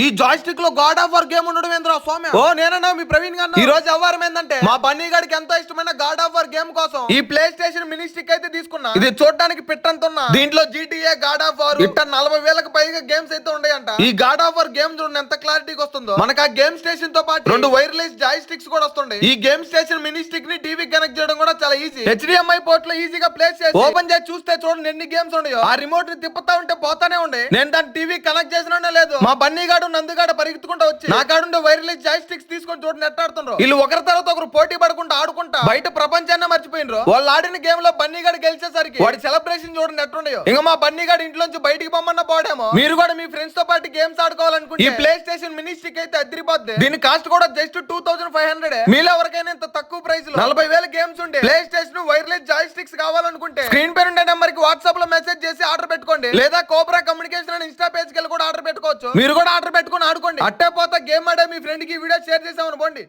ఈ జాయిస్టిక్లో god of war game ఉండడం ఏంద్రా స్వామి? ఓ నేనన్నా మీ ప్రవీణ్ గారు ఈ రోజు వ్యవహారం ఏంటంటే మా బన్నీ గారికి ఎంతో ఇష్టమైన గాడ్ ఆఫ్ వార్ గేమ్ కోసం ఈ ప్లే స్టేషన్ మినీ స్టిక్ అయితే తీసుకున్నా. ఇది చూడడానికి పిట్టంత ఉన్నా. దీంట్లో జీటీఏ గాడ్ ఆఫ్ వార్ ఇట్ట నలభై వేలకు పైగా గేమ్స్ అయితే ఉన్నాయంట. ఈ గాడ్ ఆఫ్ వార్ గేమ్ చూడండి ఎంత క్లారిటీగా వస్తుందో. మనకు ఆ గేమ్ స్టేషన్తో పాటు రెండు వైర్లెస్ జాయ్ స్టిక్స్ కూడా వస్తుండే. ఈ గేమ్ స్టేషన్ మినీ స్టిక్ని టీవీ కనెక్ట్ చేయడం కూడా చాలా ఈజీ హెచ్డిఎంఐ పోర్ట్లో ఈజీగా ప్లేస్ చేసి ఓపెన్ చేసి చూస్తే చూడండి ఎన్ని గేమ్స్ ఉన్నాయో. ఆ రిమోట్ని తిప్పుతా ఉంటే పోతానే ఉండే. నేను దాని టీవీ కనెక్ట్ చేసినా లేదు. మా బన్నీ గాడు నందుగాడు పరిగెత్తుకుంటూ వచ్చి నా కాడుండే వైర్లెస్ జాయ్ స్టిక్స్ తీసుకొని చూడండి నెట్టాడుతుండ్రు. వీళ్ళు ఒకరి తర్వాత ఒకరు పోటీ పడుకుంటూ ఆడుకుంటా బయట ప్రపంచాన్ని మర్చిపోయినరు వాళ్ళు ఆడిన గేమ్లో బన్నీ గాడు గెలిచేసరికి వాడి సెలబ్రేషన్ చూడండి ఎట్టుండయో ఇంకా మా బన్నీ గాడు ఇంట్లోంచి బయటికి పొమ్మన్న పోడేమో మీరు కూడా మీ ఫ్రెండ్స్తో పాటు గేమ్స్ ఆడుకోవాలనుకుంటే ఈ ప్లే స్టేషన్ మినీ స్టిక్ అయితే అదిరిపోద్ది. దీని కాస్ట్ కూడా just two thousand five hundred మీలో ఎవరికైనా ఇంత తక్కువ ప్రైస్లో నలభై వేల గేమ్స్ ఉండే. Play station wireless Joy sticks కావాలనుకుంటే స్క్రీన్ పైన ఉండే నెంబర్కి వాట్సాప్లో మెసేజ్ చేసి ఆర్డర్ పెట్టుకోండి. లేదా కోబ్రా కమ్యూనికేషన్ అని ఇన్స్టా పేజ్కి కూడా ఆర్డర్ పెట్టుకోవచ్చు. మీరు కూడా ఆర్డర్ పెట్టుకుని ఆడుకోండి. అట్టే పోతా గేమ్ ఆడే మీ ఫ్రెండ్కి వీడియో షేర్ చేసామనుకోండి.